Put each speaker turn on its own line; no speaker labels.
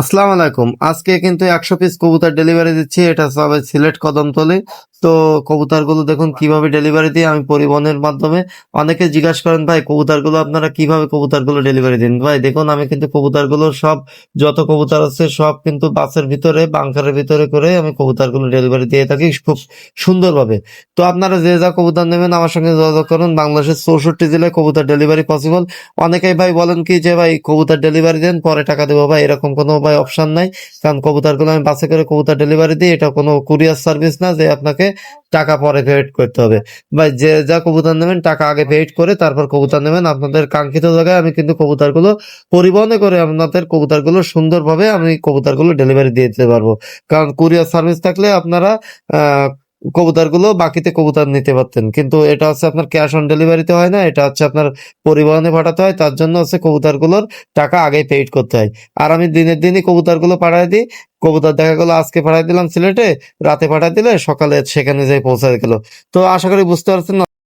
আসসালামু আলাইকুম। আজকে কিন্তু একশো পিস কবুতর ডেলিভারি দিচ্ছি। এটা সবাই সিলেট কদমতলি। তো কবুতরগুলো দেখুন কীভাবে ডেলিভারি দিই আমি পরিবহনের মাধ্যমে অনেকে জিজ্ঞাসা করেন, ভাই, কবুতরগুলো আপনারা কীভাবে কবুতরগুলো ডেলিভারি দিন? ভাই, দেখুন, আমি কিন্তু কবুতরগুলো সব, যত কবুতর আছে সব কিন্তু বাসের ভিতরে বাংকারের ভিতরে করে আমি কবুতরগুলো ডেলিভারি দিয়ে থাকি খুব সুন্দরভাবে। তো আপনারা যে যা কবুতর নেবেন আমার সঙ্গে যোগাযোগ করুন। বাংলাদেশের চৌষট্টি জেলায় কবুতর ডেলিভারি পসিবল অনেকেই ভাই বলেন কি যে, ভাই, কবুতর ডেলিভারি দেন, পরে টাকা দেবো। ভাই, এরকম কোনো ভাই অপশন নাই। কারণ কবুতরগুলো আমি বাসে করে কবুতর ডেলিভারি দিই, এটা কোনো কুরিয়ার সার্ভিস না যে আপনাকে টাকা পরে পেড করতে হবে। বা যে যা কবুতর নেবেন, টাকা আগে পেড করে তারপর কবুতর নেবেন। আপনাদের কাঙ্ক্ষিত জায়গায় আমি কিন্তু কবুতরগুলো পরিবহনে করে আপনাদের কবুতরগুলো সুন্দরভাবে আমি কবুতরগুলো ডেলিভারি দিয়ে দিতে পারব। কারণ কুরিয়ার সার্ভিস থাকলে আপনারা কবুতরগুলো বাকিতে কবুতর নিতে পারতেন। কিন্তু এটা হচ্ছে আপনার ক্যাশ অন ডেলিভারিতে হয় না, এটা হচ্ছে আপনার পরিবহনে পাঠাতে হয়, তার জন্য হচ্ছে কবুতরগুলোর টাকা আগে পেইড করতে হয়। আর আমি দিনের দিনই কবুতরগুলো পাঠাই দিই, কবুতর দেখা গেলো, আজকে পাঠাই দিলাম সিলেটে, রাতে পাঠাই দিলে সকালে সেখানে যাই পৌঁছায় গেলো। তো আশা করি বুঝতে পারছেন